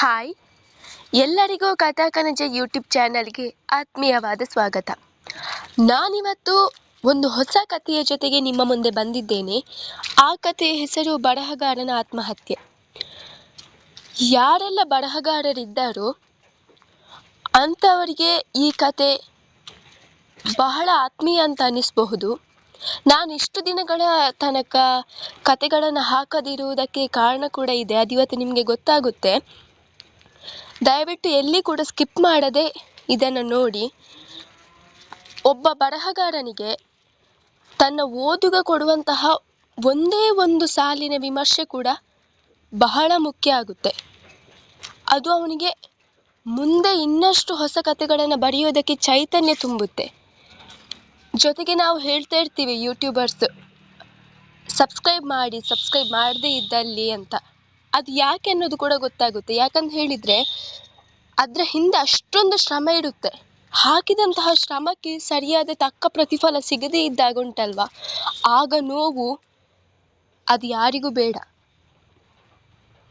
Hi. ಎಲ್ಲರಿಗೂ ಕಥಾಕನಜ YouTube ಚಾನಲ್ಗೆ ಆತ್ಮೀಯವಾದ ಸ್ವಾಗತ. ನಾನಿವತ್ತು ಒಂದು ಹೊಸ ಕಥೆಯ ಜೊತೆಗೆ ನಿಮ್ಮ ಮುಂದೆ ಬಂದಿದ್ದೇನೆ. ಆ ಕಥೆಯ ಹೆಸರು ಬರಹಗಾರನ ಆತ್ಮಹತ್ಯೆ. ಯಾರೆಲ್ಲ ಬರಹಗಾರರಿದ್ದಾರೋ ಅಂಥವರಿಗೆ ಈ ಕತೆ ಬಹಳ ಆತ್ಮೀಯ ಅಂತ ಅನ್ನಿಸಬಹುದು. ನಾನು ಇಷ್ಟು ದಿನಗಳ ತನಕ ಕತೆಗಳನ್ನು ಹಾಕದಿರುವುದಕ್ಕೆ ಕಾರಣ ಕೂಡ ಇದೆ. ಅದು ಇವತ್ತು ನಿಮಗೆ ಗೊತ್ತಾಗುತ್ತೆ. ದಯವಿಟ್ಟು ಎಲ್ಲಿ ಕೂಡ ಸ್ಕಿಪ್ ಮಾಡದೆ ಇದನ್ನು ನೋಡಿ. ಒಬ್ಬ ಬರಹಗಾರನಿಗೆ ತನ್ನ ಓದುಗ ಕೊಡುವಂತಹ ಒಂದೇ ಒಂದು ಸಾಲಿನ ವಿಮರ್ಶೆ ಕೂಡ ಬಹಳ ಮುಖ್ಯ ಆಗುತ್ತೆ. ಅದು ಅವನಿಗೆ ಮುಂದೆ ಇನ್ನಷ್ಟು ಹೊಸ ಕಥೆಗಳನ್ನು ಬರೆಯೋದಕ್ಕೆ ಚೈತನ್ಯ ತುಂಬುತ್ತೆ. ಜೊತೆಗೆ ನಾವು ಹೇಳ್ತಾ ಇರ್ತೀವಿ ಯೂಟ್ಯೂಬರ್ಸ್, ಸಬ್ಸ್ಕ್ರೈಬ್ ಮಾಡಿ, ಸಬ್ಸ್ಕ್ರೈಬ್ ಮಾಡದೇ ಇದ್ದಲ್ಲಿ ಅಂತ. ಅದು ಯಾಕೆ ಅನ್ನೋದು ಕೂಡ ಗೊತ್ತಾಗುತ್ತೆ. ಯಾಕಂತ ಹೇಳಿದ್ರೆ ಅದರ ಹಿಂದೆ ಅಷ್ಟೊಂದು ಶ್ರಮ ಇರುತ್ತೆ. ಹಾಕಿದಂತಹ ಶ್ರಮಕ್ಕೆ ಸರಿಯಾದ ತಕ್ಕ ಪ್ರತಿಫಲ ಸಿಗದೇ ಇದ್ದಾಗ ಉಂಟಲ್ವಾ? ಆಗ ನೋವು ಅದು ಯಾರಿಗೂ ಬೇಡ.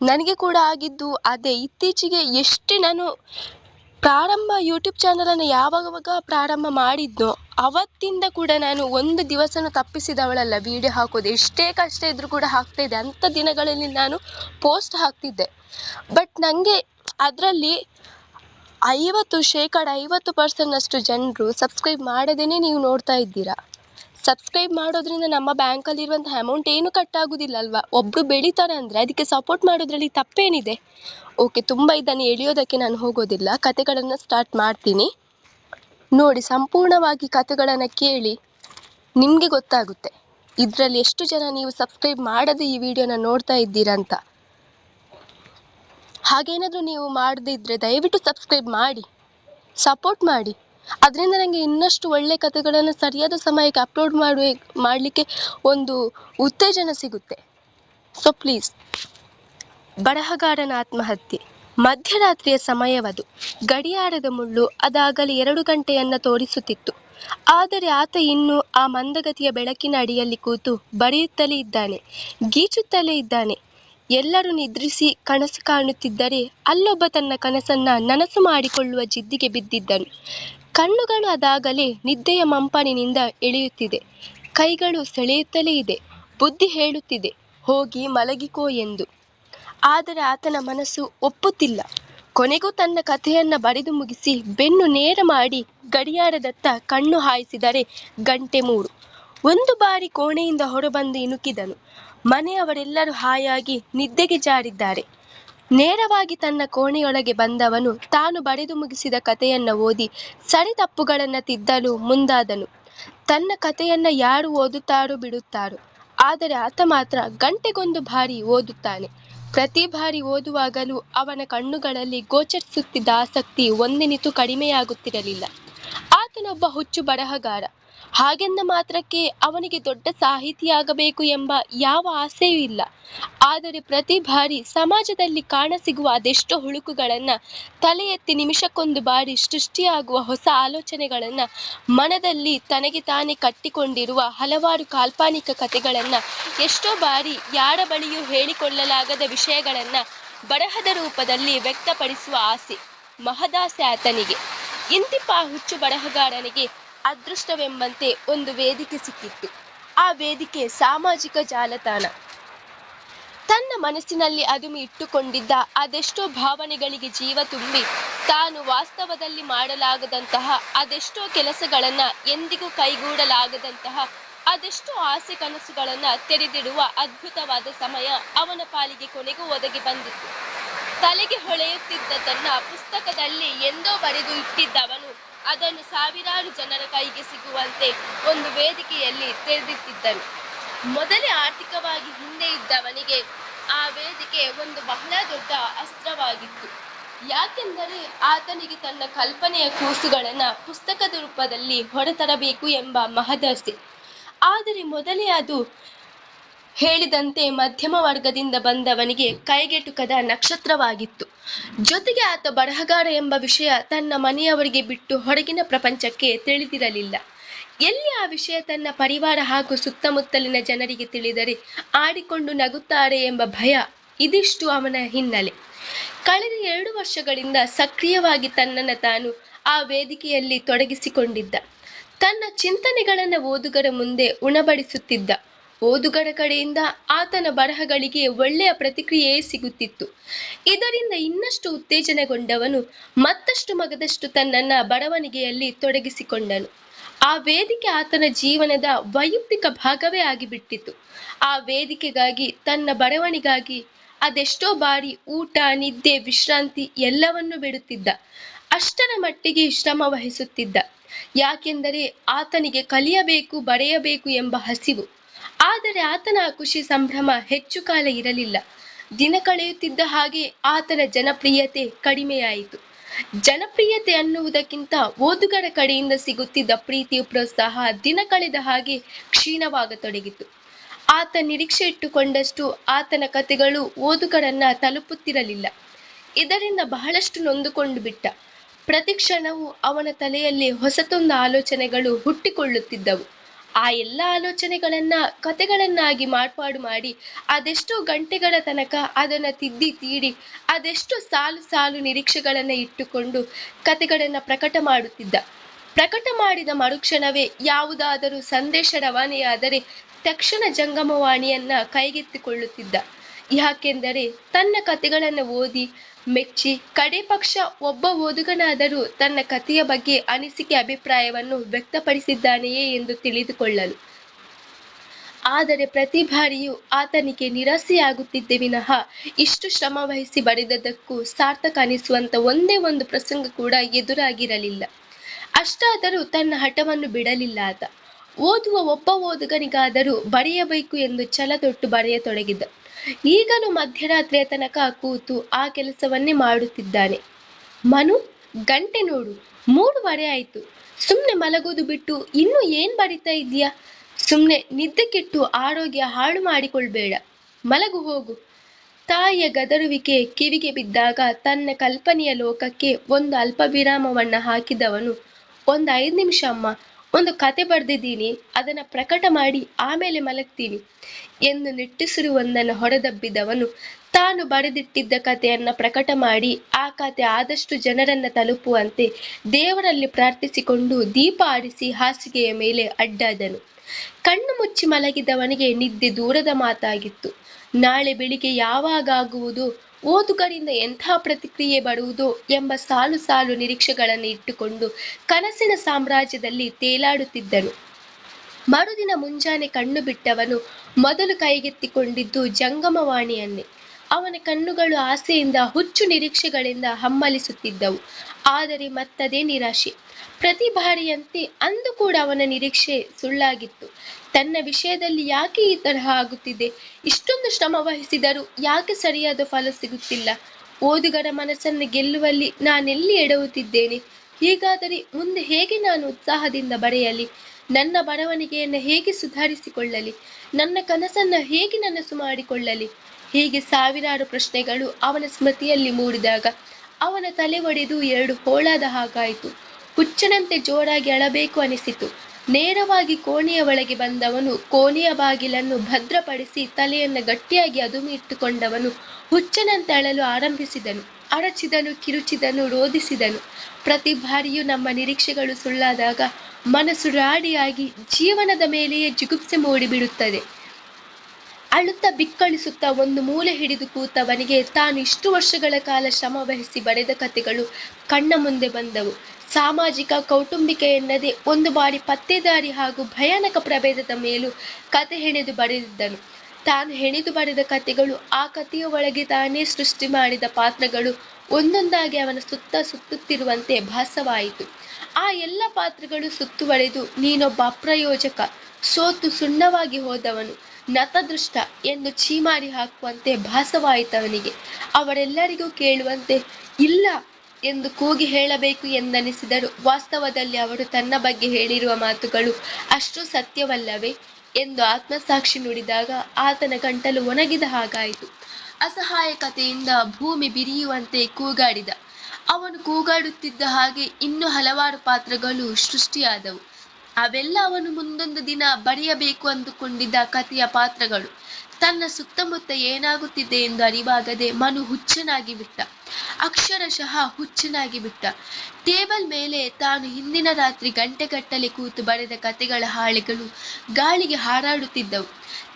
ನನಗೆ ಕೂಡ ಆಗಿದ್ದು ಅದೇ. ಇತ್ತೀಚೆಗೆ ಎಷ್ಟು ನಾನು ಪ್ರಾರಂಭ ಯೂಟ್ಯೂಬ್ ಚಾನಲನ್ನು ಯಾವಾಗ ಪ್ರಾರಂಭ ಮಾಡಿದ್ನೋ ಅವತ್ತಿಂದ ಕೂಡ ನಾನು ಒಂದು ದಿವಸನೂ ತಪ್ಪಿಸಿದವಳಲ್ಲ ವಿಡಿಯೋ ಹಾಕೋದು. ಎಷ್ಟೇ ಕಷ್ಟ ಇದ್ದರೂ ಕೂಡ ಹಾಕ್ತಾಯಿದ್ದೆ ಅಂಥ ದಿನಗಳಲ್ಲಿ ನಾನು ಪೋಸ್ಟ್ ಹಾಕ್ತಿದ್ದೆ. ಬಟ್ ನನಗೆ ಅದರಲ್ಲಿ ಐವತ್ತು ಶೇಕಡ ಐವತ್ತು ಪರ್ಸೆಂಟಷ್ಟು ಜನರು ಸಬ್ಸ್ಕ್ರೈಬ್ ಮಾಡದೇನೆ ನೀವು ನೋಡ್ತಾ ಇದ್ದೀರಾ. ಸಬ್ಸ್ಕ್ರೈಬ್ ಮಾಡೋದ್ರಿಂದ ನಮ್ಮ ಬ್ಯಾಂಕಲ್ಲಿರುವಂಥ ಅಮೌಂಟ್ ಏನು ಕಟ್ ಆಗೋದಿಲ್ಲ ಅಲ್ವಾ ಒಬ್ಬರು ಬೆಳೀತಾರೆ ಅಂದರೆ ಅದಕ್ಕೆ ಸಪೋರ್ಟ್ ಮಾಡೋದ್ರಲ್ಲಿ ತಪ್ಪೇನಿದೆ. ಓಕೆ ತುಂಬ ಇದನ್ನು ಎಳೆಯೋದಕ್ಕೆ ನಾನು ಹೋಗೋದಿಲ್ಲ. ಕತೆಗಳನ್ನು ಸ್ಟಾರ್ಟ್ ಮಾಡ್ತೀನಿ. ನೋಡಿ, ಸಂಪೂರ್ಣವಾಗಿ ಕತೆಗಳನ್ನು ಕೇಳಿ ನಿಮಗೆ ಗೊತ್ತಾಗುತ್ತೆ. ಇದರಲ್ಲಿ ಎಷ್ಟು ಜನ ನೀವು ಸಬ್ಸ್ಕ್ರೈಬ್ ಮಾಡದೆ ಈ ವಿಡಿಯೋನ ನೋಡ್ತಾ ಇದ್ದೀರಾ ಅಂತ. ಹಾಗೇನಾದರೂ ನೀವು ಮಾಡದೇ ಇದ್ದರೆ ದಯವಿಟ್ಟು ಸಬ್ಸ್ಕ್ರೈಬ್ ಮಾಡಿ. ಸಪೋರ್ಟ್ ಮಾಡಿ. ಅದರಿಂದ ನನಗೆ ಇನ್ನಷ್ಟು ಒಳ್ಳೆ ಕಥೆಗಳನ್ನು ಸರಿಯಾದ ಸಮಯಕ್ಕೆ ಅಪ್ಲೋಡ್ ಮಾಡುವ ಮಾಡಲಿಕ್ಕೆ ಒಂದು ಉತ್ತೇಜನ ಸಿಗುತ್ತೆ. ಸೊ ಪ್ಲೀಸ್ ಬರಹಗಾರನ ಆತ್ಮಹತ್ಯೆ. ಮಧ್ಯರಾತ್ರಿಯ ಸಮಯವದು. ಗಡಿಯಾರದ ಮುಳ್ಳು ಅದಾಗಲೇ ಎರಡು ಗಂಟೆಯನ್ನು ತೋರಿಸುತ್ತಿತ್ತು. ಆದರೆ ಆತ ಇನ್ನೂ ಆ ಮಂದಗತಿಯ ಬೆಳಕಿನ ಅಡಿಯಲ್ಲಿ ಕೂತು ಬರೆಯುತ್ತಲೇ ಇದ್ದಾನೆ, ಗೀಚುತ್ತಲೇ ಇದ್ದಾನೆ. ಎಲ್ಲರೂ ನಿದ್ರಿಸಿ ಕನಸು ಕಾಣುತ್ತಿದ್ದರೆ ಅಲ್ಲೊಬ್ಬ ತನ್ನ ಕನಸನ್ನ ನನಸು ಮಾಡಿಕೊಳ್ಳುವ ಜಿದ್ದಿಗೆ ಬಿದ್ದಿದ್ದನು. ಕಣ್ಣುಗಳು ಅದಾಗಲೇ ನಿದ್ದೆಯ ಮಂಪನಿನಿಂದ ಎಳೆಯುತ್ತಿದೆ ಕೈಗಳು ಸೆಳೆಯುತ್ತಲೇ ಇದೆ. ಬುದ್ಧಿ ಹೇಳುತ್ತಿದೆ, ಹೋಗಿ ಮಲಗಿಕೋ ಎಂದು. ಆದರೆ ಆತನ ಮನಸ್ಸು ಒಪ್ಪುತ್ತಿಲ್ಲ. ಕೊನೆಗೂ ತನ್ನ ಕಥೆಯನ್ನ ಬರೆದು ಮುಗಿಸಿ ಬೆನ್ನು ನೇರ ಮಾಡಿ ಗಡಿಯಾರದತ್ತ ಕಣ್ಣು ಹಾಯಿಸಿದರೆ ಗಂಟೆ ಮೂರು. ಒಂದು ಬಾರಿ ಕೋಣೆಯಿಂದ ಹೊರಬಂದು ಇಣುಕಿದನು. ಮನೆಯವರೆಲ್ಲರೂ ಹಾಯಾಗಿ ನಿದ್ದೆಗೆ ಜಾರಿದ್ದಾರೆ. ನೇರವಾಗಿ ತನ್ನ ಕೋಣೆಯೊಳಗೆ ಬಂದವನು ತಾನು ಬರೆದು ಮುಗಿಸಿದ ಕಥೆಯನ್ನ ಓದಿ ಸರಿ ತಪ್ಪುಗಳನ್ನು ತಿದ್ದಲು ಮುಂದಾದನು. ತನ್ನ ಕಥೆಯನ್ನ ಯಾರು ಓದುತ್ತಾರೋ ಬಿಡುತ್ತಾರೋ, ಆದರೆ ಆತ ಮಾತ್ರ ಗಂಟೆಗೊಂದು ಬಾರಿ ಓದುತ್ತಾನೆ. ಪ್ರತಿ ಬಾರಿ ಓದುವಾಗಲೂ ಅವನ ಕಣ್ಣುಗಳಲ್ಲಿ ಗೋಚರಿಸುತ್ತಿದ್ದ ಆಸಕ್ತಿ ಒಂದಿನಿತು ಕಡಿಮೆಯಾಗುತ್ತಿರಲಿಲ್ಲ. ಆತನೊಬ್ಬ ಹುಚ್ಚು ಬರಹಗಾರ. ಹಾಗೆಂದ ಮಾತ್ರಕ್ಕೆ ಅವನಿಗೆ ದೊಡ್ಡ ಸಾಹಿತಿಯಾಗಬೇಕು ಎಂಬ ಯಾವ ಆಸೆಯೂ ಇಲ್ಲ. ಆದರೆ ಪ್ರತಿ ಬಾರಿ ಸಮಾಜದಲ್ಲಿ ಕಾಣಸಿಗುವ ಅದೆಷ್ಟೋ ಹುಳುಕುಗಳನ್ನ ತಲೆ ಎತ್ತಿ ನಿಮಿಷಕ್ಕೊಂದು ಬಾರಿ ಸೃಷ್ಟಿಯಾಗುವ ಹೊಸ ಆಲೋಚನೆಗಳನ್ನ ಮನದಲ್ಲಿ ತನಗೆ ತಾನೇ ಕಟ್ಟಿಕೊಂಡಿರುವ ಹಲವಾರು ಕಾಲ್ಪನಿಕ ಕಥೆಗಳನ್ನ ಎಷ್ಟೋ ಬಾರಿ ಯಾರ ಬಳಿಯೂ ಹೇಳಿಕೊಳ್ಳಲಾಗದ ವಿಷಯಗಳನ್ನ ಬರಹದ ರೂಪದಲ್ಲಿ ವ್ಯಕ್ತಪಡಿಸುವ ಆಸೆ ಮಹದಾಸೆ ಆತನಿಗೆ. ಇಂತಿಪ್ಪ ಹುಚ್ಚು ಬರಹಗಾರನಿಗೆ ಅದೃಷ್ಟವೆಂಬಂತೆ ಒಂದು ವೇದಿಕೆ ಸಿಕ್ಕಿತ್ತು. ಆ ವೇದಿಕೆ ಸಾಮಾಜಿಕ ಜಾಲತಾಣ. ತನ್ನ ಮನಸ್ಸಿನಲ್ಲಿ ಅದುಮಿ ಇಟ್ಟುಕೊಂಡಿದ್ದ ಅದೆಷ್ಟೋ ಭಾವನೆಗಳಿಗೆ ಜೀವ ತುಂಬಿ ತಾನು ವಾಸ್ತವದಲ್ಲಿ ಮಾಡಲಾಗದಂತಹ ಅದೆಷ್ಟೋ ಕೆಲಸಗಳನ್ನ ಎಂದಿಗೂ ಕೈಗೂಡಲಾಗದಂತಹ ಅದೆಷ್ಟೋ ಆಸೆ ಕನಸುಗಳನ್ನ ತೆರೆದಿಡುವ ಅದ್ಭುತವಾದ ಸಮಯ ಅವನ ಪಾಲಿಗೆ ಕೊನೆಗೂ ಒದಗಿ ಬಂದಿತ್ತು. ತಲೆಗೆ ಹೊಳೆಯುತ್ತಿದ್ದ ತನ್ನ ಪುಸ್ತಕದಲ್ಲಿ ಎಂದೋ ಬರೆದು ಇಟ್ಟಿದ್ದವನು ಅದನ್ನು ಸಾವಿರಾರು ಜನರ ಕೈಗೆ ಸಿಗುವಂತೆ ಒಂದು ವೇದಿಕೆಯಲ್ಲಿ ತೆರೆದಿಟ್ಟಿದ್ದರು ಮೊದಲೇ ಆರ್ಥಿಕವಾಗಿ ಹಿಂದೆ ಇದ್ದವನಿಗೆ ಆ ವೇದಿಕೆ ಒಂದು ಬಹಳ ದೊಡ್ಡ ಅಸ್ತ್ರವಾಗಿತ್ತು. ಯಾಕೆಂದರೆ ಆತನಿಗೆ ತನ್ನ ಕಲ್ಪನೆಯ ಕೂಸುಗಳನ್ನ ಪುಸ್ತಕದ ರೂಪದಲ್ಲಿ ಹೊರತರಬೇಕು ಎಂಬ ಮಹದಾಸೆ ಆದರೆ ಮೊದಲೇ ಅದು ಹೇಳಿದಂತೆ ಮಧ್ಯಮ ವರ್ಗದಿಂದ ಬಂದವನಿಗೆ ಕೈಗೆಟುಕದ ನಕ್ಷತ್ರವಾಗಿತ್ತು. ಜೊತೆಗೆ ಆತ ಬರಹಗಾರ ಎಂಬ ವಿಷಯ ತನ್ನ ಮನೆಯವರಿಗೆ ಬಿಟ್ಟು ಹೊರಗಿನ ಪ್ರಪಂಚಕ್ಕೆ ತಿಳಿದಿರಲಿಲ್ಲ. ಎಲ್ಲಿ ಆ ವಿಷಯ ತನ್ನ ಪರಿವಾರ ಹಾಗೂ ಸುತ್ತಮುತ್ತಲಿನ ಜನರಿಗೆ ತಿಳಿದರೆ ಆಡಿಕೊಂಡು ನಗುತ್ತಾರೆ ಎಂಬ ಭಯ ಇದಿಷ್ಟು ಅವನ ಹಿನ್ನೆಲೆ. ಕಳೆದ ಎರಡು ವರ್ಷಗಳಿಂದ ಸಕ್ರಿಯವಾಗಿ ತನ್ನನ್ನು ತಾನು ಆ ವೇದಿಕೆಯಲ್ಲಿ ತೊಡಗಿಸಿಕೊಂಡಿದ್ದ. ತನ್ನ ಚಿಂತನೆಗಳನ್ನು ಓದುಗರ ಮುಂದೆ ಉಣಬಡಿಸುತ್ತಿದ್ದ. ಓದುಗರ ಕಡೆಯಿಂದ ಆತನ ಬರಹಗಳಿಗೆ ಒಳ್ಳೆಯ ಪ್ರತಿಕ್ರಿಯೆಯೇ ಸಿಗುತ್ತಿತ್ತು. ಇದರಿಂದ ಇನ್ನಷ್ಟು ಉತ್ತೇಜನಗೊಂಡವನು ಮತ್ತಷ್ಟು ಮಗದಷ್ಟು ತನ್ನನ್ನ ಬರವಣಿಗೆಯಲ್ಲಿ ತೊಡಗಿಸಿಕೊಂಡನು. ಆ ವೇದಿಕೆ ಆತನ ಜೀವನದ ವೈಯಕ್ತಿಕ ಭಾಗವೇ ಆಗಿಬಿಟ್ಟಿತ್ತು. ಆ ವೇದಿಕೆಗಾಗಿ ತನ್ನ ಬರವಣಿಗಾಗಿ ಅದೆಷ್ಟೋ ಬಾರಿ ಊಟ, ನಿದ್ದೆ, ವಿಶ್ರಾಂತಿ ಎಲ್ಲವನ್ನೂ ಬಿಡುತ್ತಿದ್ದ. ಅಷ್ಟರ ಮಟ್ಟಿಗೆ ಶ್ರಮ ವಹಿಸುತ್ತಿದ್ದ. ಯಾಕೆಂದರೆ ಆತನಿಗೆ ಕಲಿಯಬೇಕು, ಬರೆಯಬೇಕು ಎಂಬ ಹಸಿವು ಆದರೆ ಆತನ ಖುಷಿ ಸಂಭ್ರಮ ಹೆಚ್ಚು ಕಾಲ ಇರಲಿಲ್ಲ. ದಿನ ಕಳೆಯುತ್ತಿದ್ದ ಹಾಗೆ ಆತನ ಜನಪ್ರಿಯತೆ ಕಡಿಮೆಯಾಯಿತು. ಜನಪ್ರಿಯತೆ ಅನ್ನುವುದಕ್ಕಿಂತ ಓದುಗರ ಕಡೆಯಿಂದ ಸಿಗುತ್ತಿದ್ದ ಪ್ರೀತಿ ಪ್ರೋತ್ಸಾಹ ದಿನ ಕಳೆದ ಹಾಗೆ ಕ್ಷೀಣವಾಗತೊಡಗಿತು. ಆತ ನಿರೀಕ್ಷೆ ಇಟ್ಟುಕೊಂಡಷ್ಟು ಆತನ ಕಥೆಗಳು ಓದುಗರನ್ನ ತಲುಪುತ್ತಿರಲಿಲ್ಲ. ಇದರಿಂದ ಬಹಳಷ್ಟು ನೊಂದುಕೊಂಡು ಬಿಟ್ಟ. ಪ್ರತಿ ಕ್ಷಣವೂ ಅವನ ತಲೆಯಲ್ಲಿ ಹೊಸತೊಂದು ಆಲೋಚನೆಗಳು ಹುಟ್ಟಿಕೊಳ್ಳುತ್ತಿದ್ದವು. ಆ ಎಲ್ಲ ಆಲೋಚನೆಗಳನ್ನ ಕತೆಗಳನ್ನಾಗಿ ಮಾರ್ಪಾಡು ಮಾಡಿ, ಅದೆಷ್ಟೋ ಗಂಟೆಗಳ ತನಕ ಅದನ್ನ ತಿದ್ದಿ ತೀಡಿ, ಅದೆಷ್ಟೋ ಸಾಲು ಸಾಲು ನಿರೀಕ್ಷೆಗಳನ್ನ ಇಟ್ಟುಕೊಂಡು ಕಥೆಗಳನ್ನ ಪ್ರಕಟ ಮಾಡುತ್ತಿದ್ದ. ಪ್ರಕಟ ಮಾಡಿದ ಮರುಕ್ಷಣವೇ ಯಾವುದಾದರೂ ಸಂದೇಶ ರವಾನೆಯಾದರೆ ತಕ್ಷಣ ಜಂಗಮವಾಣಿಯನ್ನ ಕೈಗೆತ್ತಿಕೊಳ್ಳುತ್ತಿದ್ದ. ಯಾಕೆಂದರೆ ತನ್ನ ಕತೆಗಳನ್ನು ಓದಿ ಮೆಚ್ಚಿ ಕಡೆ ಪಕ್ಷ ಒಬ್ಬ ಓದುಗನಾದರೂ ತನ್ನ ಕಥೆಯ ಬಗ್ಗೆ ಅನಿಸಿಕೆ ಅಭಿಪ್ರಾಯವನ್ನು ವ್ಯಕ್ತಪಡಿಸಿದ್ದಾನೆಯೇ ಎಂದು ತಿಳಿದುಕೊಳ್ಳಲು. ಆದರೆ ಪ್ರತಿ ಬಾರಿಯೂ ಆತನಿಗೆ ನಿರಾಸೆಯಾಗುತ್ತಿದ್ದೆ ವಿನಃ ಇಷ್ಟು ಶ್ರಮ ವಹಿಸಿ ಬರೆದದ್ದಕ್ಕೂ ಸಾರ್ಥಕ ಅನಿಸುವಂತ ಒಂದೇ ಒಂದು ಪ್ರಸಂಗ ಕೂಡ ಎದುರಾಗಿರಲಿಲ್ಲ. ಅಷ್ಟಾದರೂ ತನ್ನ ಹಠವನ್ನು ಬಿಡಲಿಲ್ಲ ಆತ. ಓದುವ ಒಬ್ಬ ಓದುಗನಿಗಾದರೂ ಬರೆಯಬೇಕು ಎಂದು ಛಲ ತೊಟ್ಟು ಬರೆಯತೊಡಗಿದ್ದ. ಈಗಲೂ ಮಧ್ಯರಾತ್ರಿಯ ತನಕ ಕೂತು ಆ ಕೆಲಸವನ್ನೇ ಮಾಡುತ್ತಿದ್ದಾನೆ. ಮನು, ಗಂಟೆ ನೋಡು, ಮೂರುವರೆ ಆಯ್ತು. ಸುಮ್ನೆ ಮಲಗೋದು ಬಿಟ್ಟು ಇನ್ನು ಏನ್ ಬರಿತಾ ಇದೀಯಾ ಸುಮ್ನೆ ನಿದ್ದೆ ಕೆಟ್ಟು ಆರೋಗ್ಯ ಹಾಳು ಮಾಡಿಕೊಳ್ಬೇಡ. ಮಲಗು ಹೋಗು. ತಾಯಿಯ ಗದರುವಿಕೆ ಕಿವಿಗೆ ಬಿದ್ದಾಗ ತನ್ನ ಕಲ್ಪನೆಯ ಲೋಕಕ್ಕೆ ಒಂದು ಅಲ್ಪ ವಿರಾಮವನ್ನ ಹಾಕಿದವನು. ಒಂದು ಐದು ನಿಮಿಷ ಅಮ್ಮ. ಒಂದು ಕತೆ ಬರೆದಿದ್ದೀನಿ, ಅದನ್ನ ಪ್ರಕಟ ಮಾಡಿ ಆಮೇಲೆ ಮಲಗ್ತೀನಿ ಎಂದು ನಿಟ್ಟುಸಿರುವೊಂದನ್ನು ಹೊರದಬ್ಬಿದವನು ತಾನು ಬರೆದಿಟ್ಟಿದ್ದ ಕಥೆಯನ್ನ ಪ್ರಕಟ ಮಾಡಿ ಆ ಕತೆ ಆದಷ್ಟು ಜನರನ್ನ ತಲುಪುವಂತೆ ದೇವರಲ್ಲಿ ಪ್ರಾರ್ಥಿಸಿಕೊಂಡು ದೀಪ ಆಡಿಸಿ ಹಾಸಿಗೆಯ ಮೇಲೆ ಅಡ್ಡಾದನು. ಕಣ್ಣು ಮುಚ್ಚಿ ಮಲಗಿದವನಿಗೆ ನಿದ್ದೆ ದೂರದ ಮಾತಾಗಿತ್ತು. ನಾಳೆ ಬೆಳಿಗ್ಗೆ ಯಾವಾಗಾಗುವುದು ಓದುಗರಿಂದ ಎಂಥ ಪ್ರತಿಕ್ರಿಯೆ ಬರುವುದು ಎಂಬ ಸಾಲು ಸಾಲು ನಿರೀಕ್ಷೆಗಳನ್ನು ಇಟ್ಟುಕೊಂಡು ಕನಸಿನ ಸಾಮ್ರಾಜ್ಯದಲ್ಲಿ ತೇಲಾಡುತ್ತಿದ್ದನು. ಮರುದಿನ ಮುಂಜಾನೆ ಕಣ್ಣು ಬಿಟ್ಟವನು ಮೊದಲು ಕೈಗೆತ್ತಿಕೊಂಡಿದ್ದು ಜಂಗಮವಾಣಿಯನ್ನೇ. ಅವನ ಕಣ್ಣುಗಳು ಆಸೆಯಿಂದ ಹುಚ್ಚು ನಿರೀಕ್ಷೆಗಳಿಂದ ಹಮ್ಮಲಿಸುತ್ತಿದ್ದವು. ಆದರೆ ಮತ್ತದೇ ನಿರಾಶೆ. ಪ್ರತಿ ಬಾರಿಯಂತೆ ಅಂದು ಕೂಡ ಅವನ ನಿರೀಕ್ಷೆ ಸುಳ್ಳಾಗಿತ್ತು. ತನ್ನ ವಿಷಯದಲ್ಲಿ ಯಾಕೆ ಈ ತರಹ ಆಗುತ್ತಿದೆ? ಇಷ್ಟೊಂದು ಶ್ರಮ ವಹಿಸಿದರೂ ಯಾಕೆ ಸರಿಯಾದ ಫಲ ಸಿಗುತ್ತಿಲ್ಲ? ಓದುಗರ ಮನಸ್ಸನ್ನು ಗೆಲ್ಲುವಲ್ಲಿ ನಾನೆಲ್ಲಿ ಎಡವುತ್ತಿದ್ದೇನೆ? ಹೀಗಾದರೆ ಮುಂದೆ ಹೇಗೆ ನಾನು ಉತ್ಸಾಹದಿಂದ ಬರೆಯಲಿ? ನನ್ನ ಬರವಣಿಗೆಯನ್ನು ಹೇಗೆ ಸುಧಾರಿಸಿಕೊಳ್ಳಲಿ? ನನ್ನ ಕನಸನ್ನ ಹೇಗೆ ನನಸು ಮಾಡಿಕೊಳ್ಳಲಿ? ಹೀಗೆ ಸಾವಿರಾರು ಪ್ರಶ್ನೆಗಳು ಅವನ ಸ್ಮೃತಿಯಲ್ಲಿ ಮೂಡಿದಾಗ ಅವನ ತಲೆ ಒಡೆದು ಎರಡು ಹೋಳಾದ ಹಾಗಾಯಿತು. ಹುಚ್ಚನಂತೆ ಜೋರಾಗಿ ಅಳಬೇಕು ಅನಿಸಿತು. ನೇರವಾಗಿ ಕೋಣೆಯ ಒಳಗೆ ಬಂದವನು ಕೋಣೆಯ ಬಾಗಿಲನ್ನು ಭದ್ರಪಡಿಸಿ ತಲೆಯನ್ನು ಗಟ್ಟಿಯಾಗಿ ಅದುಮಿ ಇಟ್ಟುಕೊಂಡವನು ಹುಚ್ಚನಂತೆ ಅಳಲು ಆರಂಭಿಸಿದನು. ಅರಚಿದನು, ಕಿರುಚಿದನು, ರೋಧಿಸಿದನು. ಪ್ರತಿ ಬಾರಿಯೂ ನಮ್ಮ ನಿರೀಕ್ಷೆಗಳು ಸುಳ್ಳಾದಾಗ ಮನಸ್ಸು ರಾಡಿಯಾಗಿ ಜೀವನದ ಮೇಲೆಯೇ ಜಿಗುಪ್ಸೆ ಮೂಡಿಬಿಡುತ್ತದೆ. ಅಳುತ್ತಾ ಬಿಕ್ಕಳಿಸುತ್ತಾ ಒಂದು ಮೂಲೆ ಹಿಡಿದು ಕೂತವನಿಗೆ ತಾನು ಇಷ್ಟು ವರ್ಷಗಳ ಕಾಲ ಶ್ರಮ ವಹಿಸಿ ಬರೆದ ಕಥೆಗಳು ಕಣ್ಣ ಮುಂದೆ ಬಂದವು. ಸಾಮಾಜಿಕ ಕೌಟುಂಬಿಕ ಎನ್ನದೆ ಒಂದು ಬಾರಿ ಪತ್ತೆದಾರಿ ಹಾಗೂ ಭಯಾನಕ ಪ್ರಭೇದದ ಮೇಲೂ ಕತೆ ಹೆಣೆದು ಬರೆದಿದ್ದನು. ತಾನು ಹೆಣೆದು ಬರೆದ ಕಥೆಗಳು ಆ ಕಥೆಯ ಒಳಗೆ ತಾನೇ ಸೃಷ್ಟಿ ಮಾಡಿದ ಪಾತ್ರಗಳು ಒಂದೊಂದಾಗಿ ಅವನ ಸುತ್ತ ಸುತ್ತುತ್ತಿರುವಂತೆ ಭಾಸವಾಯಿತು. ಆ ಎಲ್ಲ ಪಾತ್ರಗಳು ಸುತ್ತುವರೆದು ನೀನೊಬ್ಬ ಅಪ್ರಯೋಜಕ, ಸೋತು ಸುಣ್ಣವಾಗಿ ಹೋದವನು. ನತದೃಷ್ಟ ಎಂದು ಛೀಮಾರಿ ಹಾಕುವಂತೆ ಭಾಸವಾಯಿತವನಿಗೆ. ಅವರೆಲ್ಲರಿಗೂ ಕೇಳುವಂತೆ, ಇಲ್ಲ ಎಂದು ಕೂಗಿ ಹೇಳಬೇಕು ಎಂದನಿಸಿದರು. ವಾಸ್ತವದಲ್ಲಿ ಅವರು ತನ್ನ ಬಗ್ಗೆ ಹೇಳಿರುವ ಮಾತುಗಳು ಅಷ್ಟು ಸತ್ಯವಲ್ಲವೇ ಎಂದು ಆತ್ಮಸಾಕ್ಷಿ ನುಡಿದಾಗ ಆತನ ಗಂಟಲು ಒಣಗಿದ ಹಾಗಾಯಿತು. ಅಸಹಾಯಕತೆಯಿಂದ ಭೂಮಿ ಬಿರಿಯುವಂತೆ ಕೂಗಾಡಿದ. ಅವನು ಕೂಗಾಡುತ್ತಿದ್ದ ಹಾಗೆ ಇನ್ನು ಹಲವಾರು ಪಾತ್ರಗಳು ಸೃಷ್ಟಿಯಾದವು. ಅವೆಲ್ಲ ಅವನು ಮುಂದೊಂದು ದಿನ ಬರೆಯಬೇಕು ಅಂದುಕೊಂಡಿದ್ದ ಕಥೆಯ ಪಾತ್ರಗಳು. ತನ್ನ ಸುತ್ತಮುತ್ತ ಏನಾಗುತ್ತಿದೆ ಎಂದು ಅರಿವಾಗದೆ ಮನು ಹುಚ್ಚನಾಗಿ ಬಿಟ್ಟ. ಅಕ್ಷರಶಃ ಹುಚ್ಚನಾಗಿ ಬಿಟ್ಟ. ಟೇಬಲ್ ಮೇಲೆ ತಾನು ಹಿಂದಿನ ರಾತ್ರಿ ಗಂಟೆಗಟ್ಟಲೆ ಕೂತು ಬರೆದ ಕತೆಗಳ ಹಾಳೆಗಳು ಗಾಳಿಗೆ ಹಾರಾಡುತ್ತಿದ್ದವು.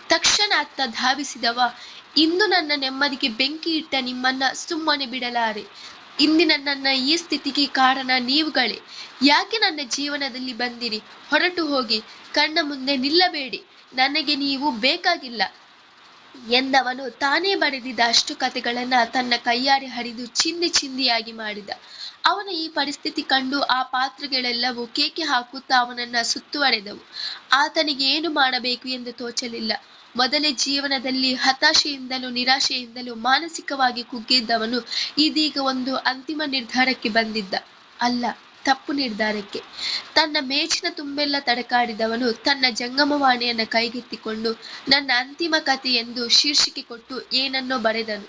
ತಕ್ಷಣ ಅತ್ತ ಧಾವಿಸಿದವ, ಇಂದು ನನ್ನ ನೆಮ್ಮದಿಗೆ ಬೆಂಕಿ ಇಟ್ಟ ನಿಮ್ಮನ್ನ ಸುಮ್ಮನೆ ಬಿಡಲಾರೆ. ಇಂದಿನ ನನ್ನ ಈ ಸ್ಥಿತಿಗೆ ಕಾರಣ ನೀವುಗಳೇ. ಯಾಕೆ ನನ್ನ ಜೀವನದಲ್ಲಿ ಬಂದಿರಿ? ಹೊರಟು ಹೋಗಿ. ಕಣ್ಣ ಮುಂದೆ ನಿಲ್ಲಬೇಡಿ. ನನಗೆ ನೀವು ಬೇಕಾಗಿಲ್ಲ. ಎಂದವನು ತಾನೇ ಬರೆದಿದ್ದ ಅಷ್ಟು ಕಥೆಗಳನ್ನ ತನ್ನ ಕೈಯಾರೆ ಹರಿದು ಚಿಂದಿ ಚಿಂದಿಯಾಗಿ ಮಾಡಿದ. ಅವನ ಈ ಪರಿಸ್ಥಿತಿ ಕಂಡು ಆ ಪಾತ್ರಗಳೆಲ್ಲವೂ ಕೇಕೆ ಹಾಕುತ್ತಾ ಅವನನ್ನ ಸುತ್ತುವರೆದವು. ಆತನಿಗೆ ಏನು ಮಾಡಬೇಕು ಎಂದು ತೋಚಲಿಲ್ಲ. ಮೊದಲೇ ಜೀವನದಲ್ಲಿ ಹತಾಶೆಯಿಂದಲೂ ನಿರಾಶೆಯಿಂದಲೂ ಮಾನಸಿಕವಾಗಿ ಕುಗ್ಗಿದ್ದವನು ಇದೀಗ ಒಂದು ಅಂತಿಮ ನಿರ್ಧಾರಕ್ಕೆ ಬಂದಿದ್ದ. ಅಲ್ಲ, ತಪ್ಪು ನಿರ್ಧಾರಕ್ಕೆ. ತನ್ನ ಮೇಚಿನ ತುಂಬೆಲ್ಲ ತಡಕಾಡಿದವನು ತನ್ನ ಜಂಗಮವಾಣಿಯನ್ನು ಕೈಗೆತ್ತಿಕೊಂಡು ನನ್ನ ಅಂತಿಮ ಕಥೆ ಎಂದು ಶೀರ್ಷಿಕೆ ಕೊಟ್ಟು ಏನನ್ನೋ ಬರೆದನು.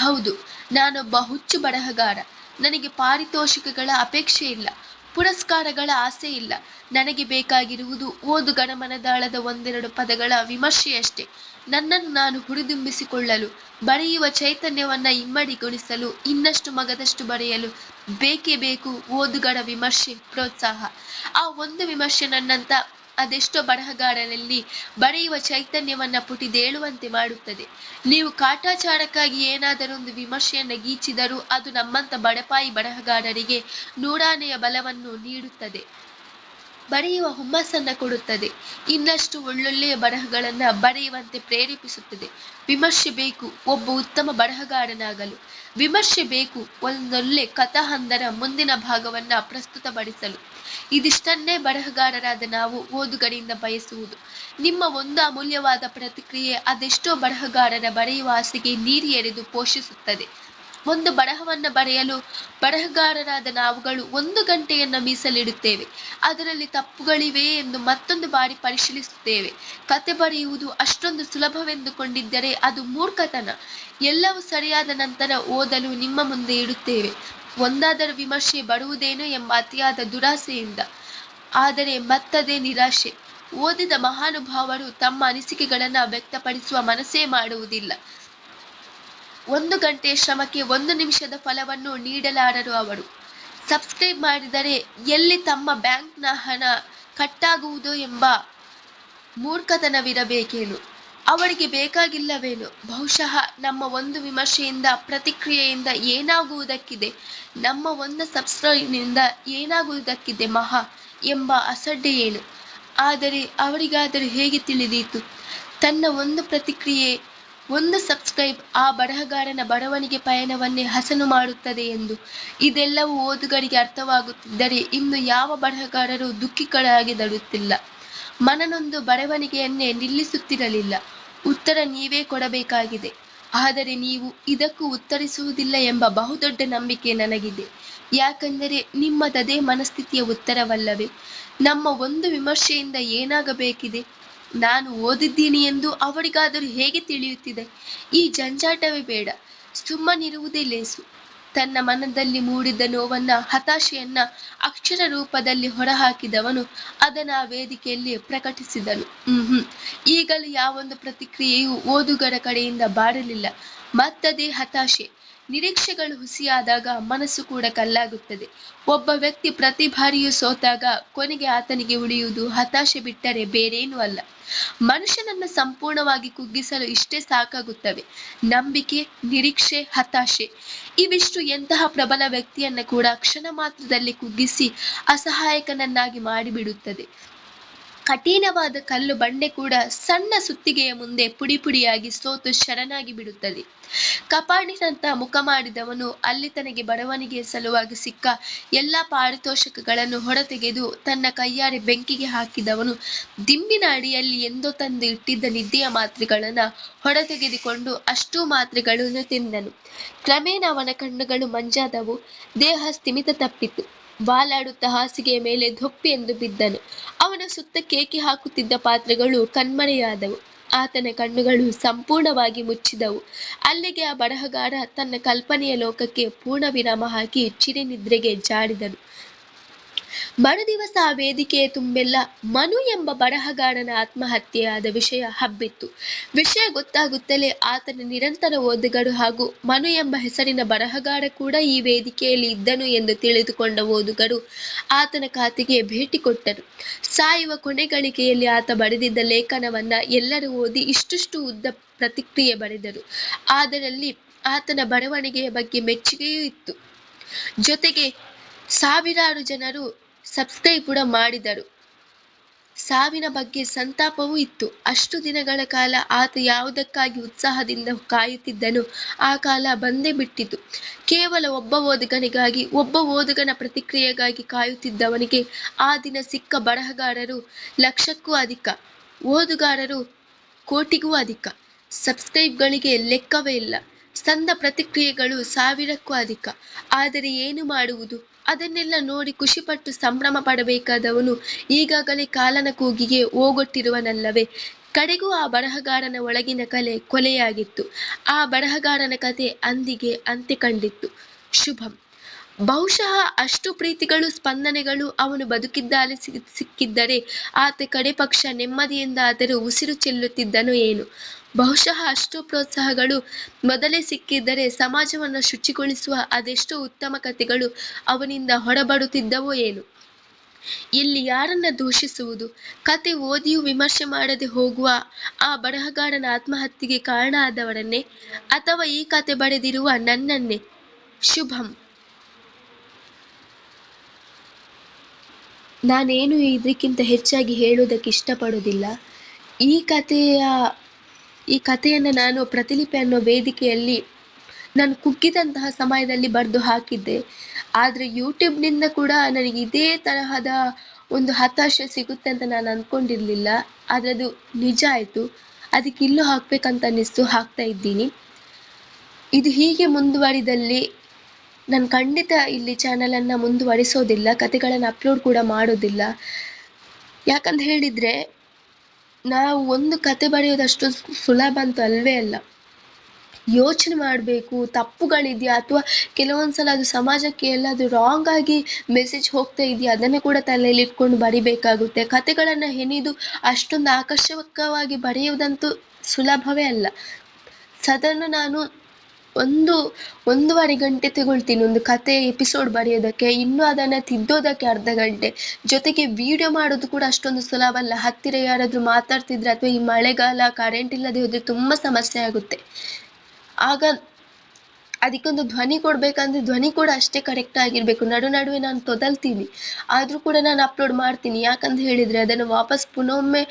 ಹೌದು, ನಾನೊಬ್ಬ ಹುಚ್ಚು ಬರಹಗಾರ ನನಗೆ ಪಾರಿತೋಷಿಕಗಳ ಅಪೇಕ್ಷೆ ಇಲ್ಲ. ಪುರಸ್ಕಾರಗಳ ಆಸೆ ಇಲ್ಲ. ನನಗೆ ಬೇಕಾಗಿರುವುದು ಓದು ಮನದಾಳದ ಒಂದೆರಡು ಪದಗಳ ವಿಮರ್ಶೆಯಷ್ಟೇ. ನನ್ನನ್ನು ನಾನು ಹುರಿದುಂಬಿಸಿಕೊಳ್ಳಲು, ಬರೆಯುವ ಚೈತನ್ಯವನ್ನ ಇಮ್ಮಡಿಗೊಳಿಸಲು ಇನ್ನಷ್ಟು ಮಗದಷ್ಟು ಬರೆಯಲು ಬೇಕೇ ಬೇಕು ಓದುಗಳ ವಿಮರ್ಶೆ ಪ್ರೋತ್ಸಾಹ. ಆ ಒಂದು ವಿಮರ್ಶೆ ನನ್ನಂತ ಅದೆಷ್ಟೋ ಬರಹಗಾರರಲ್ಲಿ ಬರೆಯುವ ಚೈತನ್ಯವನ್ನ ಪುಟಿದೇಳುವಂತೆ ಮಾಡುತ್ತದೆ. ನೀವು ಕಾಟಾಚಾರಕ್ಕಾಗಿ ಏನಾದರೊಂದು ವಿಮರ್ಶೆಯನ್ನ ಗೀಚಿದರೂ ಅದು ನಮ್ಮಂತ ಬಡಪಾಯಿ ಬರಹಗಾರರಿಗೆ ನೂರಾನೆಯ ಬಲವನ್ನು ನೀಡುತ್ತದೆ. ಬರೆಯುವ ಹುಮ್ಮಸ್ಸನ್ನ ಕೊಡುತ್ತದೆ. ಇನ್ನಷ್ಟು ಒಳ್ಳೊಳ್ಳೆಯ ಬರಹಗಳನ್ನ ಬರೆಯುವಂತೆ ಪ್ರೇರೇಪಿಸುತ್ತದೆ. ವಿಮರ್ಶೆ ಬೇಕು, ಒಬ್ಬ ಉತ್ತಮ ಬರಹಗಾರನಾಗಲು ವಿಮರ್ಶೆ ಬೇಕು, ಒಂದೊಳ್ಳೆ ಕಥಾಹಂದರ ಮುಂದಿನ ಭಾಗವನ್ನ ಪ್ರಸ್ತುತಪಡಿಸಲು. ಇದಿಷ್ಟನ್ನೇ ಬರಹಗಾರರಾದ ನಾವು ಓದುಗರಿಂದ ಬಯಸುವುದು. ನಿಮ್ಮ ಒಂದು ಅಮೂಲ್ಯವಾದ ಪ್ರತಿಕ್ರಿಯೆ ಅದೆಷ್ಟೋ ಬರಹಗಾರರ ಬರೆಯುವ ಆಸೆಗೆ ನೀರಿ ಎರೆದು ಪೋಷಿಸುತ್ತದೆ. ಒಂದು ಬರಹವನ್ನು ಬರೆಯಲು ಬರಹಗಾರರಾದ ನಾವುಗಳು ಒಂದು ಗಂಟೆಯನ್ನು ಮೀಸಲಿಡುತ್ತೇವೆ. ಅದರಲ್ಲಿ ತಪ್ಪುಗಳಿವೆ ಎಂದು ಮತ್ತೊಂದು ಬಾರಿ ಪರಿಶೀಲಿಸುತ್ತೇವೆ. ಕತೆ ಬರೆಯುವುದು ಅಷ್ಟೊಂದು ಸುಲಭವೆಂದುಕೊಂಡಿದ್ದರೆ ಅದು ಮೂರ್ಖತನ. ಎಲ್ಲವೂ ಸರಿಯಾದ ನಂತರ ಓದಲು ನಿಮ್ಮ ಮುಂದೆ ಇಡುತ್ತೇವೆ. ಒಂದಾದರೂ ವಿಮರ್ಶೆ ಬರುವುದೇನೋ ಎಂಬ ಅತಿಯಾದ ದುರಾಸೆಯಿಂದ. ಆದರೆ ಮತ್ತದೇ ನಿರಾಶೆ. ಓದಿದ ಮಹಾನುಭಾವರು ತಮ್ಮ ಅನಿಸಿಕೆಗಳನ್ನ ವ್ಯಕ್ತಪಡಿಸುವ ಮನಸ್ಸೇ ಮಾಡುವುದಿಲ್ಲ. ಒಂದು ಗಂಟೆಯ ಶ್ರಮಕ್ಕೆ ಒಂದು ನಿಮಿಷದ ಫಲವನ್ನು ನೀಡಲಾರರು ಅವರು. ಸಬ್ಸ್ಕ್ರೈಬ್ ಮಾಡಿದರೆ ಎಲ್ಲಿ ತಮ್ಮ ಬ್ಯಾಂಕ್ನ ಹಣ ಕಟ್ಟಾಗುವುದು ಎಂಬ ಮೂರ್ಖತನವಿರಬೇಕೇನು? ಅವರಿಗೆ ಬೇಕಾಗಿಲ್ಲವೇನು? ಬಹುಶಃ ನಮ್ಮ ಒಂದು ವಿಮರ್ಶೆಯಿಂದ, ಪ್ರತಿಕ್ರಿಯೆಯಿಂದ ಏನಾಗುವುದಕ್ಕಿದೆ? ನಮ್ಮ ಒಂದು ಸಬ್ಸ್ಕ್ರೈಬ್ನಿಂದ ಏನಾಗುವುದಕ್ಕಿದೆ ಮಹಾ ಎಂಬ ಅಸಡ್ಡೆ ಏನು? ಆದರೆ ಅವರಿಗಾದರೂ ಹೇಗೆ ತಿಳಿದೀತು? ತನ್ನ ಒಂದು ಪ್ರತಿಕ್ರಿಯೆ, ಒಂದು ಸಬ್ಸ್ಕ್ರೈಬ್ ಆ ಬರಹಗಾರನ ಬರವಣಿಗೆ ಪಯಣವನ್ನೇ ಹಸನು ಮಾಡುತ್ತದೆ ಎಂದು. ಇದೆಲ್ಲವೂ ಓದುಗರಿಗೆ ಅರ್ಥವಾಗುತ್ತಿದ್ದರೆ ಇನ್ನು ಯಾವ ಬರಹಗಾರರು ದುಃಖಿಗಳಾಗಿ ದಡುತ್ತಿಲ್ಲ. ಮನನೊಂದು ಬರವಣಿಗೆಯನ್ನೇ ನಿಲ್ಲಿಸುತ್ತಿರಲಿಲ್ಲ. ಉತ್ತರ ನೀವೇ ಕೊಡಬೇಕಾಗಿದೆ. ಆದರೆ ನೀವು ಇದಕ್ಕೂ ಉತ್ತರಿಸುವುದಿಲ್ಲ ಎಂಬ ಬಹುದೊಡ್ಡ ನಂಬಿಕೆ ನನಗಿದೆ. ಯಾಕಂದರೆ ನಿಮ್ಮದದೇ ಮನಸ್ಥಿತಿಯ ಉತ್ತರವಲ್ಲವೇ? ನಮ್ಮ ಒಂದು ವಿಮರ್ಶೆಯಿಂದ ಏನಾಗಬೇಕಿದೆ? ನಾನು ಓದಿದ್ದೀನಿ ಎಂದು ಅವರಿಗಾದರೂ ಹೇಗೆ ತಿಳಿಯುತ್ತಿದೆ? ಈ ಜಂಜಾಟವೇ ಬೇಡ. ಸುಮ್ಮನಿರುವುದೇ ಲೇಸು. ತನ್ನ ಮನದಲ್ಲಿ ಮೂಡಿದ ನೋವನ್ನ, ಹತಾಶೆಯನ್ನ ಅಕ್ಷರ ರೂಪದಲ್ಲಿ ಹೊರಹಾಕಿದವನು ಅದನ್ನ ವೇದಿಕೆಯಲ್ಲಿ ಪ್ರಕಟಿಸಿದನು. ಹ್ಮ್ ಹ್ಮ್ ಈಗಲೂ ಯಾವೊಂದು ಪ್ರತಿಕ್ರಿಯೆಯು ಓದುಗರ ಕಡೆಯಿಂದ ಬಾರಲಿಲ್ಲ. ಮತ್ತದೇ ಹತಾಶೆ. ನಿರೀಕ್ಷೆಗಳು ಹುಸಿಯಾದಾಗ ಮನಸ್ಸು ಕೂಡ ಕಲ್ಲಾಗುತ್ತದೆ. ಒಬ್ಬ ವ್ಯಕ್ತಿ ಪ್ರತಿ ಬಾರಿಯೂ ಸೋತಾಗ ಕೊನೆಗೆ ಆತನಿಗೆ ಉಳಿಯುವುದು ಹತಾಶೆ ಬಿಟ್ಟರೆ ಬೇರೇನೂ ಅಲ್ಲ. ಮನುಷ್ಯನನ್ನು ಸಂಪೂರ್ಣವಾಗಿ ಕುಗ್ಗಿಸಲು ಇಷ್ಟೇ ಸಾಕಾಗುತ್ತವೆ. ನಂಬಿಕೆ, ನಿರೀಕ್ಷೆ, ಹತಾಶೆ ಇವಿಷ್ಟು ಎಂತಹ ಪ್ರಬಲ ವ್ಯಕ್ತಿಯನ್ನ ಕೂಡ ಕ್ಷಣ ಮಾತ್ರದಲ್ಲಿ ಕುಗ್ಗಿಸಿ ಅಸಹಾಯಕನನ್ನಾಗಿ ಮಾಡಿಬಿಡುತ್ತದೆ. ಕಠಿಣವಾದ ಕಲ್ಲು ಬಂಡೆ ಕೂಡ ಸಣ್ಣ ಸುತ್ತಿಗೆಯ ಮುಂದೆ ಪುಡಿ ಪುಡಿಯಾಗಿ ಸೋತು ಶರಣಾಗಿ ಬಿಡುತ್ತದೆ. ಕಪಾಡಿನಂತ ಮುಖ ಮಾಡಿದವನು ಅಲ್ಲಿ ತನಗೆ ಬಡವಣಿಗೆಯ ಸಲುವಾಗಿ ಸಿಕ್ಕ ಎಲ್ಲ ಪಾರಿತೋಷಕಗಳನ್ನು ಹೊರತೆಗೆದು ತನ್ನ ಕೈಯಾರೆ ಬೆಂಕಿಗೆ ಹಾಕಿದವನು ದಿಂಬಿನ ಅಡಿಯಲ್ಲಿ ಎಂದೋ ತಂದು ಇಟ್ಟಿದ್ದ ನಿದ್ದೆಯ ಮಾತ್ರೆಗಳನ್ನ ಹೊರತೆಗೆದುಕೊಂಡು ಅಷ್ಟೂ ಮಾತ್ರೆಗಳನ್ನು ತಿಂದನು. ಕ್ರಮೇಣ ಅವನ ಕಣ್ಣುಗಳು ಮಂಜಾದವು. ದೇಹ ಸ್ಥಿಮಿತ ತಪ್ಪಿತು. ವಾಲಾಡುತ್ತಾ ಹಾಸಿಗೆಯ ಮೇಲೆ ಧೊಪ್ಪಿ ಎಂದು ಬಿದ್ದನು. ಅವನ ಸುತ್ತ ಕೇಕೆ ಹಾಕುತ್ತಿದ್ದ ಪಾತ್ರೆಗಳು ಕಣ್ಮರೆಯಾದವು. ಆತನ ಕಣ್ಣುಗಳು ಸಂಪೂರ್ಣವಾಗಿ ಮುಚ್ಚಿದವು. ಅಲ್ಲಿಗೆ ಆ ಬರಹಗಾರ ತನ್ನ ಕಲ್ಪನೆಯ ಲೋಕಕ್ಕೆ ಪೂರ್ಣ ವಿರಾಮ ಹಾಕಿ ಚಿರಿನಿದ್ರೆಗೆ ಜಾಡಿದನು ಮರುದಿವಸ ಆ ವೇದಿಕೆಯ ತುಂಬೆಲ್ಲ ಮನು ಎಂಬ ಬರಹಗಾರನ ಆತ್ಮಹತ್ಯೆಯಾದ ವಿಷಯ ಹಬ್ಬಿತ್ತು. ವಿಷಯ ಗೊತ್ತಾಗುತ್ತಲೇ ಆತನ ನಿರಂತರ ಓದುಗರು ಹಾಗೂ ಮನು ಎಂಬ ಹೆಸರಿನ ಬರಹಗಾರ ಕೂಡ ಈ ವೇದಿಕೆಯಲ್ಲಿ ಇದ್ದನು ಎಂದು ತಿಳಿದುಕೊಂಡ ಓದುಗರು ಆತನ ಖಾತೆಗೆ ಭೇಟಿ ಕೊಟ್ಟರು. ಸಾಯುವ ಕೊನೆಗಳಿಕೆಯಲ್ಲಿ ಆತ ಬರೆದಿದ್ದ ಲೇಖನವನ್ನ ಎಲ್ಲರೂ ಓದಿ ಇಷ್ಟಿಷ್ಟು ಉದ್ದ ಪ್ರತಿಕ್ರಿಯೆ ಬರೆದರು. ಅದರಲ್ಲಿ ಆತನ ಬರವಣಿಗೆಯ ಬಗ್ಗೆ ಮೆಚ್ಚುಗೆಯೂ ಇತ್ತು. ಜೊತೆಗೆ ಸಾವಿರಾರು ಜನರು ಸಬ್ಸ್ಕ್ರೈಬ್ ಕೂಡ ಮಾಡಿದರು. ಸಾವಿನ ಬಗ್ಗೆ ಸಂತಾಪವೂ ಇತ್ತು. ಅಷ್ಟು ದಿನಗಳ ಕಾಲ ಆತ ಯಾವುದಕ್ಕಾಗಿ ಉತ್ಸಾಹದಿಂದ ಕಾಯುತ್ತಿದ್ದನು ಆ ಕಾಲ ಬಂದೇ ಬಿಟ್ಟಿತು. ಕೇವಲ ಒಬ್ಬ ಓದುಗನಿಗಾಗಿ, ಒಬ್ಬ ಓದುಗನ ಪ್ರತಿಕ್ರಿಯೆಗಾಗಿ ಕಾಯುತ್ತಿದ್ದವನಿಗೆ ಆ ದಿನ ಸಿಕ್ಕ ಬರಹಗಾರರು ಲಕ್ಷಕ್ಕೂ ಅಧಿಕ, ಓದುಗಾರರು ಕೋಟಿಗೂ ಅಧಿಕ, ಸಬ್ಸ್ಕ್ರೈಬ್ಗಳಿಗೆ ಲೆಕ್ಕವೇ ಇಲ್ಲ. ಸಂದ ಪ್ರತಿಕ್ರಿಯೆಗಳು ಸಾವಿರಕ್ಕೂ ಅಧಿಕ. ಆದರೆ ಏನು ಮಾಡುವುದು? ಅದನ್ನೆಲ್ಲ ನೋಡಿ ಖುಷಿಪಟ್ಟು ಸಂಭ್ರಮ ಪಡಬೇಕಾದವನು ಈಗಾಗಲೇ ಕಾಲನ ಕೂಗಿಗೆ ಹೋಗೊಟ್ಟಿರುವನಲ್ಲವೇ? ಕಡೆಗೂ ಆ ಬರಹಗಾರನ ಒಳಗಿನ ಕಲೆ ಕೊಲೆಯಾಗಿತ್ತು. ಆ ಬರಹಗಾರನ ಕತೆ ಅಂದಿಗೆ ಅಂತ್ಯ ಕಂಡಿತ್ತು. ಶುಭಂ. ಬಹುಶಃ ಅಷ್ಟು ಪ್ರೀತಿಗಳು, ಸ್ಪಂದನೆಗಳು ಅವನು ಬದುಕಿದ್ದಾಲೆ ಸಿಕ್ಕಿದ್ದರೆ ಆತ ಕಡೆ ಪಕ್ಷ ನೆಮ್ಮದಿಯಿಂದಾದರೂ ಉಸಿರು ಚೆಲ್ಲುತ್ತಿದ್ದನು ಏನು? ಬಹುಶಃ ಅಷ್ಟು ಪ್ರೋತ್ಸಾಹಗಳು ಮೊದಲೇ ಸಿಕ್ಕಿದ್ದರೆ ಸಮಾಜವನ್ನು ಶುಚಿಗೊಳಿಸುವ ಅದೆಷ್ಟೋ ಉತ್ತಮ ಕಥೆಗಳು ಅವನಿಂದ ಹೊರಬರುತ್ತಿದ್ದವೋ ಏನು? ಇಲ್ಲಿ ಯಾರನ್ನ ದೂಷಿಸುವುದು? ಕತೆ ಓದಿಯೂ ವಿಮರ್ಶೆ ಮಾಡದೆ ಹೋಗುವ ಆ ಬರಹಗಾರನ ಆತ್ಮಹತ್ಯೆಗೆ ಕಾರಣ ಆದವರನ್ನೇ ಅಥವಾ ಈ ಕತೆ ಬರೆದಿರುವ ನನ್ನನ್ನೇ? ಶುಭಂ. ನಾನೇನು ಇದಕ್ಕಿಂತ ಹೆಚ್ಚಾಗಿ ಹೇಳುವುದಕ್ಕೆ ಇಷ್ಟಪಡೋದಿಲ್ಲ ಈ ಕಥೆಯ ಈ ಕಥೆಯನ್ನು ನಾನು ಪ್ರತಿಲಿಪಿ ಅನ್ನೋ ವೇದಿಕೆಯಲ್ಲಿ ನಾನು ಕುಗ್ಗಿದಂತಹ ಸಮಯದಲ್ಲಿ ಬರೆದು ಹಾಕಿದ್ದೆ. ಆದರೆ ಯೂಟ್ಯೂಬ್ನಿಂದ ಕೂಡ ನನಗೆ ಇದೇ ತರಹದ ಒಂದು ಹತಾಶೆ ಸಿಗುತ್ತೆ ಅಂತ ನಾನು ಅಂದ್ಕೊಂಡಿರಲಿಲ್ಲ ಆದರೆ ಅದು ನಿಜ ಆಯಿತು. ಅದಕ್ಕೆ ಇಲ್ಲೂ ಹಾಕ್ಬೇಕಂತ ಅನ್ನಿಸ್ತು. ಹಾಕ್ತಾ ಇದ್ದೀನಿ. ಇದು ಹೀಗೆ ಮುಂದುವರಿದಲ್ಲಿ ನಾನು ಖಂಡಿತ ಇಲ್ಲಿ ಚಾನಲನ್ನು ಮುಂದುವರಿಸೋದಿಲ್ಲ. ಕತೆಗಳನ್ನು ಅಪ್ಲೋಡ್ ಕೂಡ ಮಾಡೋದಿಲ್ಲ. ಯಾಕಂತ ಹೇಳಿದರೆ ನಾವು ಒಂದು ಕತೆ ಬರೆಯೋದಷ್ಟು ಸುಲಭ ಅಂತ ಅಲ್ವೇ ಅಲ್ಲ. ಯೋಚನೆ ಮಾಡಬೇಕು, ತಪ್ಪುಗಳಿದೆಯಾ ಅಥವಾ ಕೆಲವೊಂದು ಸಲ ಅದು ಸಮಾಜಕ್ಕೆ ಎಲ್ಲಾದರೂ ರಾಂಗ್ ಆಗಿ ಮೆಸೇಜ್ ಹೋಗ್ತಾ ಇದೆಯಾ ಅದನ್ನು ಕೂಡ ತಲೆಯಲ್ಲಿ ಇಟ್ಕೊಂಡು ಬರಿಬೇಕಾಗುತ್ತೆ. ಕತೆಗಳನ್ನು ಹೆಣಿದು ಅಷ್ಟೊಂದು ಆಕರ್ಷಕವಾಗಿ ಬರೆಯುವುದಂತೂ ಸುಲಭವೇ ಅಲ್ಲ. ಸಾಧಾರಣ ನಾನು ಒಂದು, ಒಂದೂವರೆ ಗಂಟೆ ತಗೊಳ್ತೀನಿ. ಒಂದು ಕತೆ ಎಪಿಸೋಡ್ ಬರೆಯೋದಕ್ಕೆ, ಇನ್ನು ಅದನ್ನು ತಿದ್ದೋದಕ್ಕೆ ಅರ್ಧ ಗಂಟೆ. ಜೊತೆಗೆ ವಿಡಿಯೋ ಮಾಡೋದು ಕೂಡ ಅಷ್ಟೊಂದು ಸುಲಭ ಅಲ್ಲ ಹತ್ತಿರ ಯಾರಾದರೂ ಮಾತಾಡ್ತಿದ್ರೆ ಅಥವಾ ಈ ಮಳೆಗಾಲ ಕರೆಂಟ್ ಇಲ್ಲದೆ ಹೋದರೆ ತುಂಬ ಸಮಸ್ಯೆ ಆಗುತ್ತೆ. ಆಗ ಅದಕ್ಕೊಂದು ಧ್ವನಿ ಕೊಡಬೇಕಂದ್ರೆ ಧ್ವನಿ ಕೂಡ ಅಷ್ಟೇ ಕರೆಕ್ಟ್ ಆಗಿರಬೇಕು. ನಡು ನಡುವೆ ನಾನು ತೊದಲ್ತೀನಿ. ಆದರೂ ಕೂಡ ನಾನು ಅಪ್ಲೋಡ್ ಮಾಡ್ತೀನಿ. ಯಾಕಂತ ಹೇಳಿದರೆ ಅದನ್ನು ವಾಪಸ್ ಪುನೊಮ್ಮೆ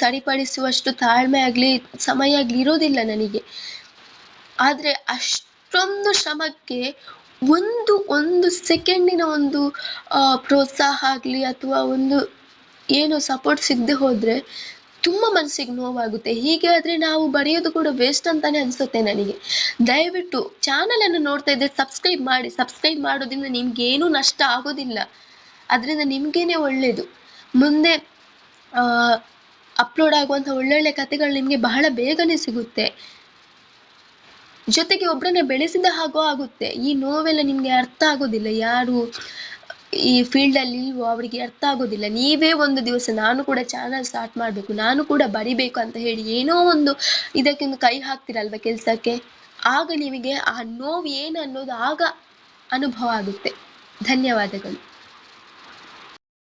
ಸರಿಪಡಿಸುವಷ್ಟು ತಾಳ್ಮೆ ಆಗಲಿ, ಸಮಯ ಆಗಲಿ ಇರೋದಿಲ್ಲ ನನಗೆ. ಆದರೆ ಅಷ್ಟೊಂದು ಶ್ರಮಕ್ಕೆ ಒಂದು ಒಂದು ಸೆಕೆಂಡಿನ ಒಂದು ಪ್ರೋತ್ಸಾಹ ಆಗಲಿ ಅಥವಾ ಒಂದು ಏನು ಸಪೋರ್ಟ್ ಸಿಗದೆ ಹೋದರೆ ತುಂಬ ಮನಸ್ಸಿಗೆ ನೋವಾಗುತ್ತೆ. ಹೀಗೆ ಆದರೆ ನಾವು ಬರೆಯೋದು ಕೂಡ ವೇಸ್ಟ್ ಅಂತಾನೆ ಅನಿಸುತ್ತೆ ನನಗೆ. ದಯವಿಟ್ಟು ಚಾನಲನ್ನು ನೋಡ್ತಾ ಇದ್ರೆ ಸಬ್ಸ್ಕ್ರೈಬ್ ಮಾಡಿ ಸಬ್ಸ್ಕ್ರೈಬ್ ಮಾಡೋದ್ರಿಂದ ನಿಮಗೇನೂ ನಷ್ಟ ಆಗೋದಿಲ್ಲ. ಅದರಿಂದ ನಿಮಗೇನೆ ಒಳ್ಳೆಯದು ಮುಂದೆ ಅಪ್ಲೋಡ್ ಆಗುವಂಥ ಒಳ್ಳೊಳ್ಳೆ ಕಥೆಗಳು ನಿಮಗೆ ಬಹಳ ಬೇಗನೆ ಸಿಗುತ್ತೆ. ಜೊತೆಗೆ ಒಬ್ಬರನ್ನ ಬೆಳೆಸಿದ ಹಾಗೂ ಆಗುತ್ತೆ. ಈ ನೋವೆಲ್ಲ ನಿಮಗೆ ಅರ್ಥ ಆಗೋದಿಲ್ಲ. ಯಾರು ಈ ಫೀಲ್ಡಲ್ಲಿ ಇಲ್ವೋ ಅವರಿಗೆ ಅರ್ಥ ಆಗೋದಿಲ್ಲ. ನೀವೇ ಒಂದು ದಿವಸ ನಾನು ಕೂಡ ಚಾನಲ್ ಸ್ಟಾರ್ಟ್ ಮಾಡಬೇಕು, ನಾನು ಕೂಡ ಬರಿಬೇಕು ಅಂತ ಹೇಳಿ ಏನೋ ಒಂದು ಇದಕ್ಕೆ ಒಂದು ಕೈ ಹಾಕ್ತಿರಲ್ವ ಕೆಲಸಕ್ಕೆ? ಆಗ ನಿಮಗೆ ಆ ನೋವು ಏನು ಅನ್ನೋದು ಆಗ ಅನುಭವ ಆಗುತ್ತೆ. ಧನ್ಯವಾದಗಳು.